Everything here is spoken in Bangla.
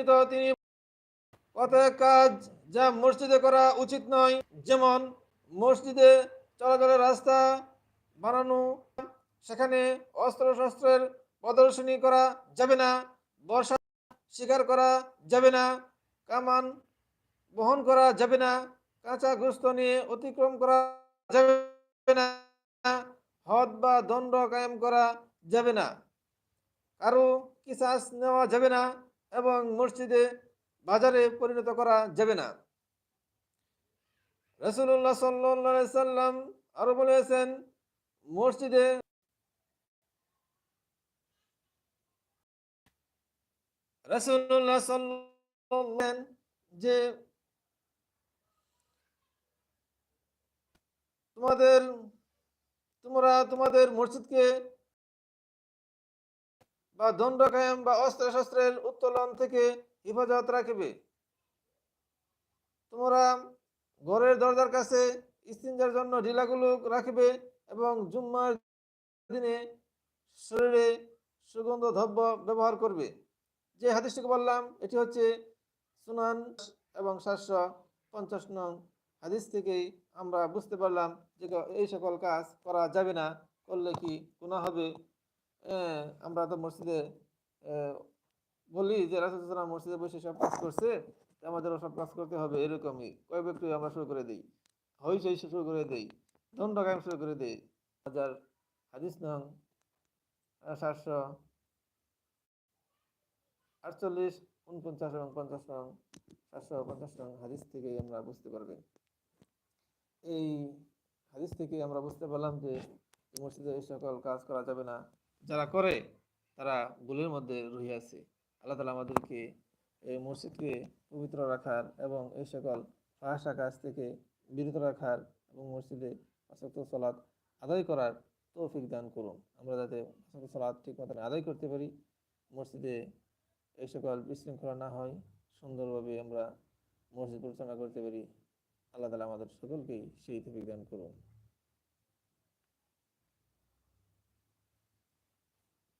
বর্ণিত তিনি অতএব কাজ যা মসজিদে করা উচিত নয়। যেমন মসজিদে চলাচলের রাস্তা বানানো, সেখানে অস্ত্র শস্ত্রের প্রদর্শনী করা যাবে না, বর্ষা শিকার করা যাবে না, কামান বহন করা যাবে না, কাঁচা গোস্ত নিয়ে অতিক্রম করা যাবে না, হদ বা দণ্ড কায়েম করা যাবে না, কারও কিসাস নেওয়া যাবে না এবং মসজিদে বাজারে পরিণত করা যাবে না। রসুল্লাহ সাল্লাহ সাল্লাম আরও বলেছেন, মসজিদে যে তোমাদের, তোমরা তোমাদের মসজিদকে বা দণ্ড কায়েম বা অস্ত্র শস্ত্রের উত্তোলন থেকে হেফাজত রাখবে। তোমরা ঘরের দরজার কাছে ইস্তিনজার জন্য ঢিলাগুলো রাখবে এবং জুম্মার দিনে শরীরে সুগন্ধ দ্রব্য ব্যবহার করবে। যে হাদিসটিকে বললাম, এটি হচ্ছে সুনান এবং সাতশো পঞ্চাশ নং হাদিস থেকেই আমরা বুঝতে পারলাম যে এই সকল কাজ করা যাবে না, করলে কি গুণা হবে। আমরা তো মসজিদে বলি যে রাসুলাম মসজিদে বসে সব কাজ করছে আমাদেরও সব কাজ করতে হবে এরকমই। কয়েক ব্যক্তি আমরা শুরু করে দিই? হইচই শুরু করে দিই। দণ্ড কায়েম শুরু করে দিই। হাজার হাদিস নং সাতশো আটচল্লিশ, উনপঞ্চাশ এবং পঞ্চাশ নং, সাতশো পঞ্চাশ নং হাদিস থেকেই আমরা বুঝতে পারবে। এই হাদিস থেকে আমরা বুঝতে পারলাম যে মসজিদে এই সকল কাজ করা যাবে না। যারা করে, তারা ভুলের মধ্যে রহিয়াছে আল্লাহ তালা আমাদেরকে এই মসজিদকে পবিত্র রাখার এবং এই সকল ফাহাসা কাজ থেকে বিরত রাখার এবং মসজিদে আসক্ত সলাৎ আদায় করার তৌফিক দান করুন। আমরা যাতে আসক্ত সলাৎ ঠিক মতন আদায় করতে পারি, মসজিদে এই সকল বিশৃঙ্খলা না হয়, সুন্দরভাবে আমরা মসজিদ পরিচালনা করতে পারি, আল্লাহ তালা আমাদের সকলকেই সেই তৌফিক দান করুন।